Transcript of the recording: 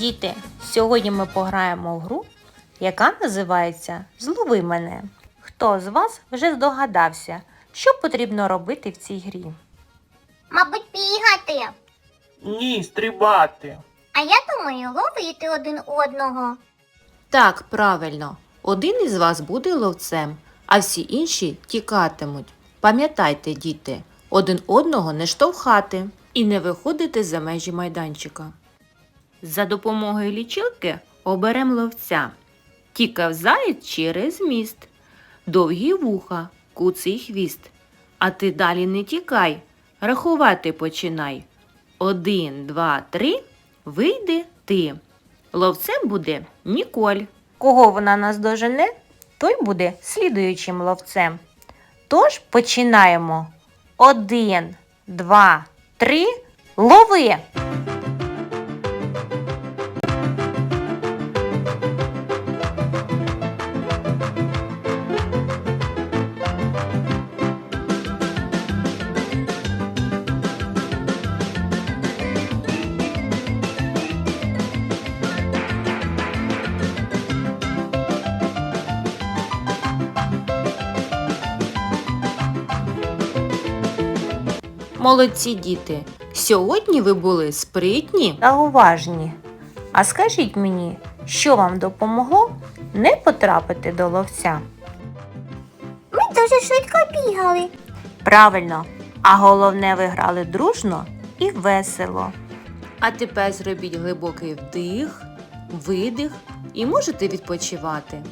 Діти, сьогодні ми пограємо в гру, яка називається Злови мене. Хто з вас вже здогадався, що потрібно робити в цій грі? Мабуть, бігати. Ні, стрибати. А я думаю, ловити один одного. Так, правильно. Один із вас буде ловцем, а всі інші тікатимуть. Пам'ятайте, діти, один одного не штовхати і не виходити за межі майданчика. За допомогою лічилки оберем ловця. Тікав заєць через міст, довгі вуха, куций хвіст. А ти далі не тікай, рахувати починай. Один, два, три, вийди ти. Ловцем буде Ніколь. Кого вона наздожене, той буде слідуючим ловцем. Тож починаємо. Один, два, три, лови! Молодці діти, сьогодні ви були спритні та уважні. А скажіть мені, що вам допомогло не потрапити до ловця? Ми дуже швидко бігали. Правильно, а головне ви грали дружно і весело. А тепер зробіть глибокий вдих, видих і можете відпочивати.